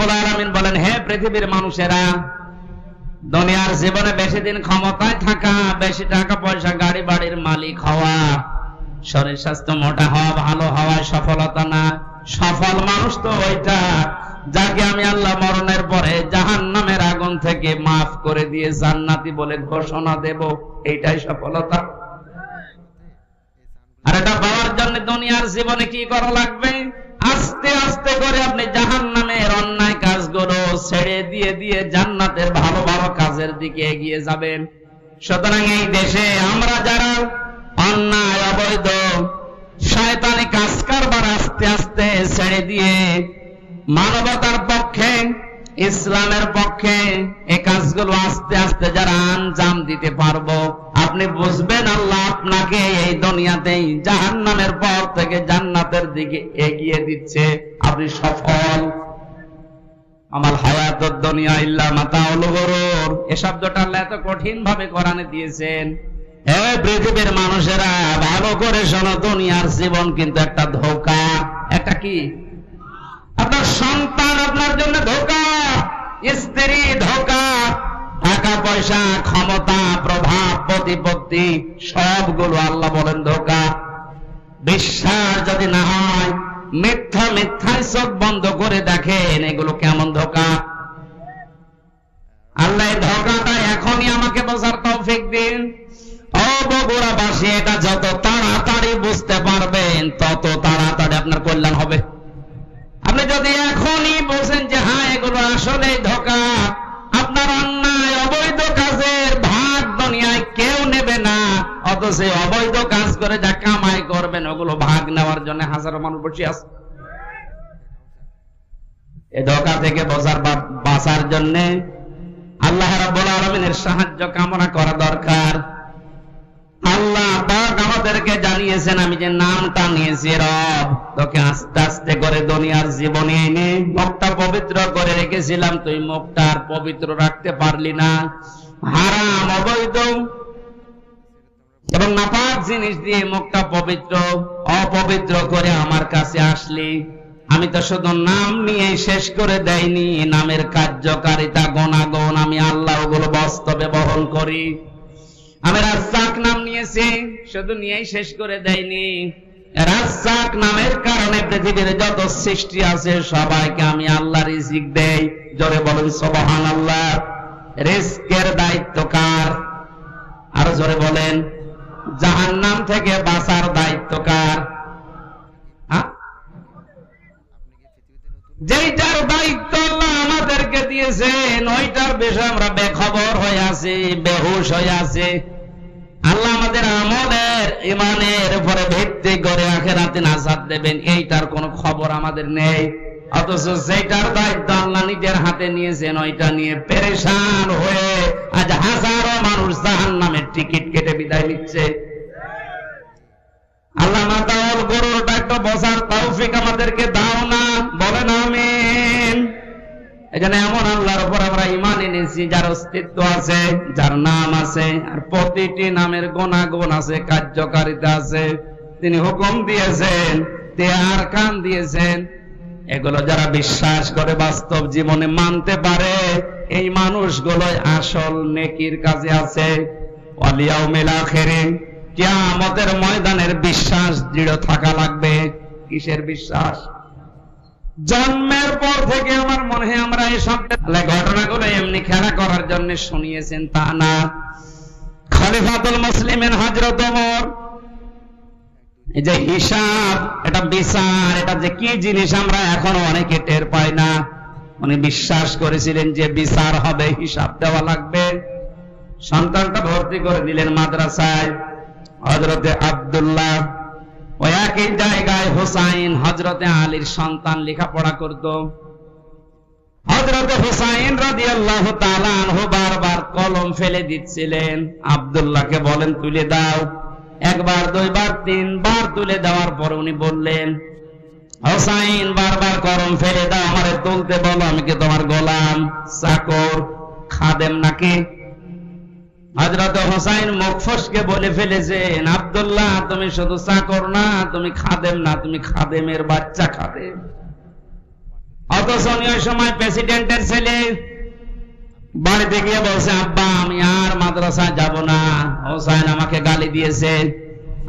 বলেন পৃথিবীর মানুষেরা, দুনিয়ার জীবনে বেশি দিন ক্ষমতায় থাকা, বেশি টাকা পয়সা, গাড়ি বাড়ির মালিক হওয়া, শরীর স্বাস্থ্য মোটা হওয়া, ভালো সফলতা না। সফল মানুষ তো ওইটা, যাকে আমি আল্লাহ মরণের পরে জাহান নামের আগুন থেকে মাফ করে দিয়ে জান্নাতি বলে ঘোষণা দেব, এইটাই সফলতা। আর এটা পাওয়ার জন্য দুনিয়ার জীবনে কি করা লাগবে? আস্তে আস্তে করে আপনি জাহান নামের অন্যায় কাজগুলো ছেড়ে দিয়ে দিয়ে জান্নাতের ভালো ভালো কাজের দিকে এগিয়ে যাবেন। সুতরাং এই দেশে আমরা যারা অন্যায়, অবৈধ, শয়তানি কাজ কারবার আস্তে আস্তে ছেড়ে দিয়ে মানবতার পক্ষে ইসলামের পক্ষে এই কাজগুলো আস্তে আস্তে যারা আঞ্জাম দিতে পারব, আপনি বুঝবেন আল্লাহ আপনাকে এই দুনিয়াতেই জাহান্নামের পর থেকে জান্নাতের দিকে এগিয়ে দিচ্ছে। আপনি সফল। আমার হায়াত দুনিয়া ইল্লা মাতাউল গরুর। এ শব্দটা এত কঠিন ভাবে কোরআনে দিয়েছেন। হে পৃথিবীর মানুষেরা, ভালো করে শোনো, দুনিয়ার জীবন কিন্তু একটা ধোকা। একটা কি? আপনার সন্তান আপনার জন্য ধোকা স্ত্রী ধোকা, টাকা পয়সা, ক্ষমতা, প্রভাব, প্রতিপত্তি, সবগুলো আল্লাহ বলেন ধোকা। বিশ্বাস যদি না হয়, মিথ্যা মিথ্যায় চোখ বন্ধ করে দেখেন এগুলো কেমন ধোকা। আল্লাহ ধোকাটা এখনই আমাকে বোঝার তৌফিক দিন। ও বগুড়াবাসী, এটা যত তাড়াতাড়ি বুঝতে পারবেন, তত তাড়াতাড়ি আপনার কল্যাণ হবে। আপনি যদি করে যা কামাই করবেন ওগুলো ভাগ নেওয়ার জন্য হাজারো মানুষ বসে আছে। এ ধোকা থেকে বসার বাঁচার জন্য আল্লাহ রাব্বুল আলামিনের সাহায্য কামনা করা দরকার। আল্লাহ পাক আমাদেরকে জানিয়েছেন, আমি যে নামটা নিয়েছি রব, তোকে আস্তে আস্তে করে দুনিয়ার জীবনে এনে মুখটা পবিত্র করে রেখেছিলাম, তুই মুখটা আর পবিত্র রাখতে পারলি না। হারাম, অবৈধ এবং নাপাক জিনিস দিয়ে মুখটা পবিত্র, অপবিত্র করে আমার কাছে আসলি। আমি তো শুধু নাম নিয়ে শেষ করে দেয়নি, নামের কার্যকারিতা, গণাগণ আমি আল্লাহ ওগুলো বাস্তবে বহন করি। আমি রাজ্জাক নাম নিয়েছি, শুধু নিয়েই শেষ করে দেয়নি। রাজ্জাক নামের কারণে পৃথিবীর যত সৃষ্টি আছে, সবাইকে আমি আল্লাহ রিজিক দেই। জোরে বলুন সবহান আল্লাহ রিস্কের দায়িত্ব কার? আরও জোরে বলেন। জাহান নাম থেকে বাঁচার দায়িত্ব কার? হ্যাঁ? যেইটার দায়িত্ব আমাদেরকে দিয়েছেন ওইটার বিষয়ে আমরা বেখবর হয়ে আছি, বেহুশ হয়ে আছি। আল্লাহ আমাদের আমলের, ইমানের উপরে ভিত্তি করে আখেরাতে নাজাদ দেবেন, এইটার কোনো খবর আমাদের নেই। অথচ যেটার দায়িত্ব আল্লাহ নিজের হাতে নিয়েছেন, ওইটা নিয়ে পেরেশান হয়ে আজ হাজারো মানুষ জাহান নামের টিকিট কেটে বিদায় নিচ্ছে। আল্লাহ মাতাল গরুরটা একটা বসার তৌফিক আমাদেরকে দাও না, বলেন আমিন। এখানে এমন আল্লাহর উপর আমরা ইমান এনেছি, যার অস্তিত্ব আছে, যার নাম আছে, আর প্রতিটি নামের গুণাগুণ আছে, কার্যকারিতা আছে। তিনি হুকুম দিয়েছেন তে আর কান দিয়েছেন এগুলো যারা বিশ্বাস করে বাস্তব জীবনে মানতে পারে, এই মানুষগুলো আসল নেকির কাজে আছে। অলিয়াও মেলা খেরে কিয়ামতের ময়দানের বিশ্বাস দৃঢ় থাকা লাগবে। কিসের বিশ্বাস? জন্মের পর থেকে আমার মনে হয় আমরা এই সব ঘটনাগুলো এমনি খেলা করার জন্য শুনিয়েছেন, তা না। খলিফাতুল মুসলিমের হজরত ওমর যে হিসাব, এটা বিচার, এটা যে কি জিনিস আমরা এখনও অনেকে টের পাই না। উনি বিশ্বাস করেছিলেন যে বিচার হবে, হিসাব দেওয়া লাগবে। সন্তানটা ভর্তি করে দিলেন মাদ্রাসায়। হজরতে আবদুল্লাহ ওই একই জায়গায় হোসাইন হজরতে আলীর সন্তান লেখাপড়া করত। হজরতে হোসাইন রাজি আল্লাহ বারবার কলম ফেলে দিচ্ছিলেন। আবদুল্লাহকে বলেন, তুলে দাও। একবার, দুইবার, তিনবার তুলে দেওয়ার পর উনি বললেন, হোসাইন, বারবার কলম ফেলে দাও আমারে তুলতে বলো, আমি কি তোমার গোলাম, চাকর, খাদেম নাকি? হজরত হোসাইন মুখ ফসকে বলে ফেলেছেন, আবদুল্লাহ, তুমি শুধু চাকর না, তুমি খাদেম না, তুমি খাদেমের বাচ্চা খাদেম। অথচ সময় প্রেসিডেন্টের ছেলে, বাড়িতে গিয়ে বলছে, আব্বা, আমি আর মাদ্রাসায় যাব না। হোসাইন আমাকে গালি দিয়েছে।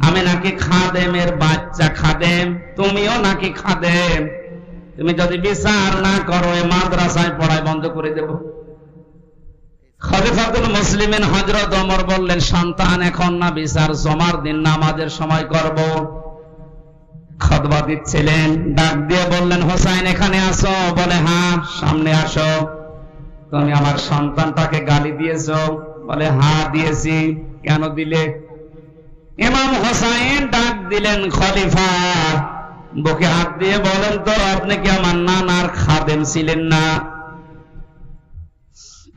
আমি নাকি খাদেমের বাচ্চা, খাদেম। তুমিও নাকি খাদেম। তুমি যদি বিচার না করো মাদ্রাসায় পড়ায় বন্ধ করে দেব। খলিফাতুল মুসলিমিন হজরত বললেন, সন্তান এখন না বিচার দিন নামাজের সময় করব। দিচ্ছিলেন ডাক দিয়ে বললেন, হোসাইন, এখানে আসো। বলে হ্যাঁ সামনে আসো। তুমি আমার সন্তানটাকে গালি দিয়েছ। বলে হ্যাঁ দিয়েছি। কেন দিলে? ইমাম হোসাইন ডাক দিলেন, খলিফা, বুকে হাত দিয়ে বলেন তো, আপনি কি আমার নানার খাদেম ছিলেন না?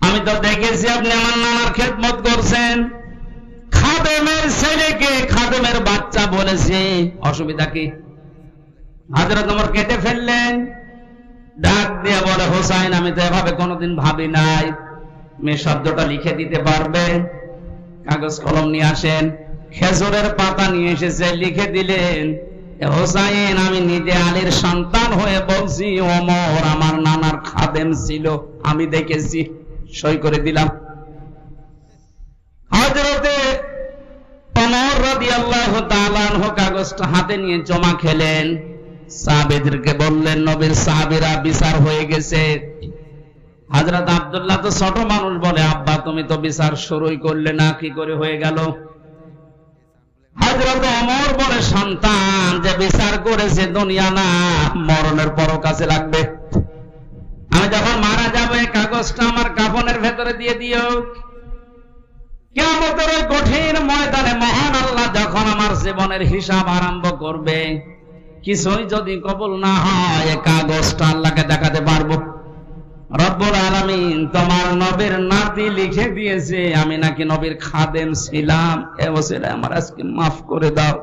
আমি তো দেখেছি আপনি আমার নানার খেদমত করছেন। খাদেমের ছেলেকে খাদেমের বাচ্চা বলেছে। অসুবিধা কি? হাজরত তোমার কেটে ফেললেন। ডাক দিয়ে বলে, হোসাইন, আমি তো এভাবে কোনোদিন ভাবি নাই। শব্দটা লিখে দিতে পারবে কাগজ কলম নিয়ে আসেন। খেজুরের পাতা নিয়ে এসেছে, লিখে দিলেন হোসাইন, আমি নিজে আলীর সন্তান হয়ে বলছি, ওমর আমার নানার খাদেম ছিল, আমি দেখেছি। সই করে দিলাম। কাগজটা হাতে নিয়ে জমা খেলেন। সাহাবেদেরকে বললেন, নবীর সাহাবিরা বিচার হয়ে গেছে। হাজরত আব্দুল্লাহ তো ছোট মানুষ বলে, আব্বা, তুমি তো বিচার শুরুই করলে না, কি করে হয়ে গেল? হাজরত অমর বলে, সন্তান, যে বিচার করেছে দুনিয়া না, মরণের পরও কাছে লাগবে। আমি যখন মারা যাব কাগজটা আমার কাফনের ভেতরে দিয়ে দিও। কেমতের ওই কঠিন ময়দানে মহান আল্লাহ যখন আমার জীবনের হিসাব আরম্ভ করবে, কিছুই যদি কবল না হয় কাগজটা আল্লাহকে দেখাতে পারব রব্বুল আলামিন তোমার নবীর নাতি লিখে দিয়েছে, আমি নাকি নবীর খাদেম ছিলাম। এ বছর আমার আজকে মাফ করে দাও।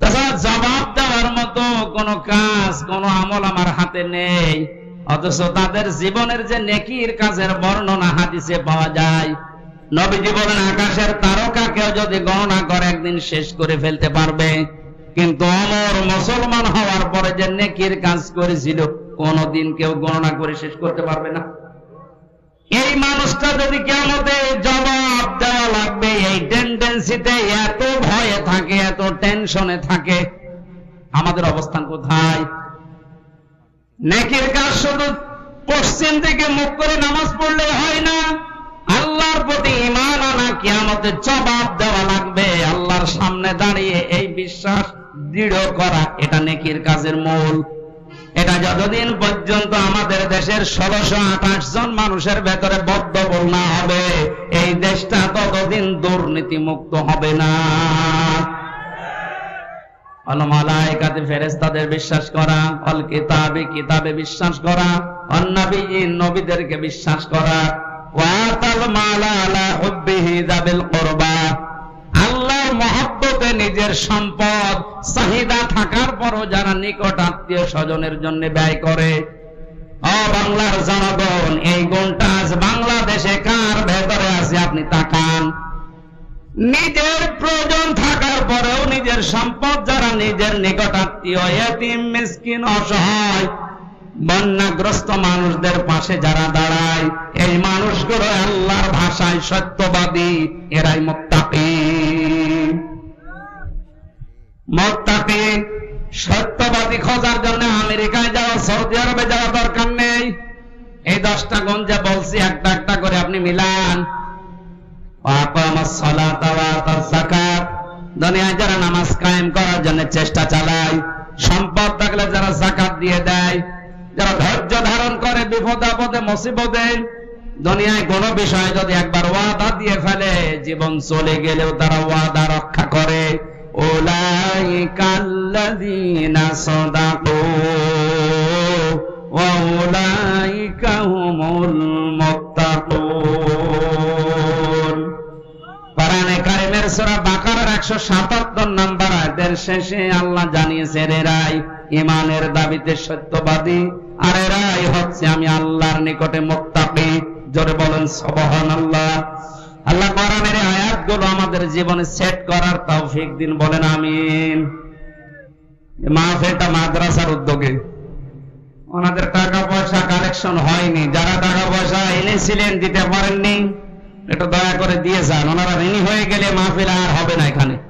তাছাড়া জবাব দেওয়ার মতো কোন কাজ, কোন আমল আমার হাতে নেই। অথচ তাদের জীবনের যে নেকির কাজের বর্ণনা হাদিসে পাওয়া যায়, নবীজি বলেন, আকাশের তারকা কেউ যদি গণনা করে একদিন শেষ করে ফেলতে পারবে। কিন্তু অমর মুসলমান হওয়ার পরে যে নেকির কাজ করেছিল, কোনদিন কেউ গণনা করে শেষ করতে পারবে না। এই মানুষটা যদি কেমতে জবাব দেওয়া লাগবে, এই টেন্ডেন্সিতে এত ভয়ে থাকে, এত টেনশনে থাকে, আমাদের অবস্থান কোথায়? নেকির কাজ শুধু পশ্চিম থেকে মুখ করে নামাজ পড়লে হয় না, আল্লাহর প্রতি ইমান আনা কিয়ামতে জবাব দেওয়া লাগবে, আল্লাহর সামনে দাঁড়িয়ে এই বিশ্বাস দৃঢ় করা, এটা নেকির কাজের মূল। এটা যতদিন পর্যন্ত আমাদের দেশের ষোলশো আঠাশ জন মানুষের ভেতরে বদ্ধবল না হবে, এই দেশটা ততদিন দুর্নীতি মুক্ত হবে না। বিশ্বাস করা কিতাবে কিতাবে বিশ্বাস করা অন্নাবিয়িন নবীদেরকে বিশ্বাস করা। মালা আলা নিজের সম্পদ, চাহিদা থাকার পরও যারা নিকট আত্মীয় স্বজনের জন্য ব্যয় করে। বাংলার জনগণ, এই গুণটা আজ বাংলাদেশে কার ভেতরে আছে আপনি তাকান। নিজের প্রয়োজন থাকার পরেও নিজের সম্পদ যারা নিজের নিকট আত্মীয় অসহায়, বন্যাগ্রস্ত মানুষদের পাশে যারা দাঁড়ায়, এই মানুষগুলো আল্লাহর ভাষায় সত্যবাদী, এরাই মোত্তাকি মোত্তাকি, সত্যবাদী খোঁজার জন্য আমেরিকায় যাওয়া, সৌদি আরবে যাওয়া দরকার নেই। এই দশটা বলছি, একটা একটা করে আপনি মিলান। দুনিয়ায় যারা নামাজ কায়েম করার জন্য চেষ্টা চালায়, সম্পদ থাকলে যারা জাকাত দিয়ে দেয়, যারা ধৈর্য ধারণ করে বিপদ আপদে, মুসিবতে, দুনিয়ায় কোন বিষয়ে যদি একবার ওয়াদা দিয়ে ফেলে, জীবন চলে গেলেও তারা ওয়াদা রক্ষা করে। হুমুল মুত্তাকুন কোরআনে কারিমের সূরা বাকারার 177 নম্বর আয়াতের শেষে আল্লাহ জানিয়েছেন এরাই ইমানের দাবিতে সত্যবাদী। আর এরাই হচ্ছে আমি আল্লাহর নিকটে মুত্তাকি জোরে বলেন, সুবহানাল্লাহ। আল্লাহ কোরআনের আয়াত আয়াতগুলো আমাদের জীবনে সেট করার তৌফিক দিন, বলেন আমিন। মাহফিলটা মাদ্রাসার উদ্যোগে। ওনাদের টাকা পয়সা কালেকশন হয়নি। যারা টাকা পয়সা এনেছিলেন, দিতে পারেননি, একটু দয়া করে দিয়ে যান। ওনারা ঋণী হয়ে গেলে মাহফিল আর হবে না এখানে।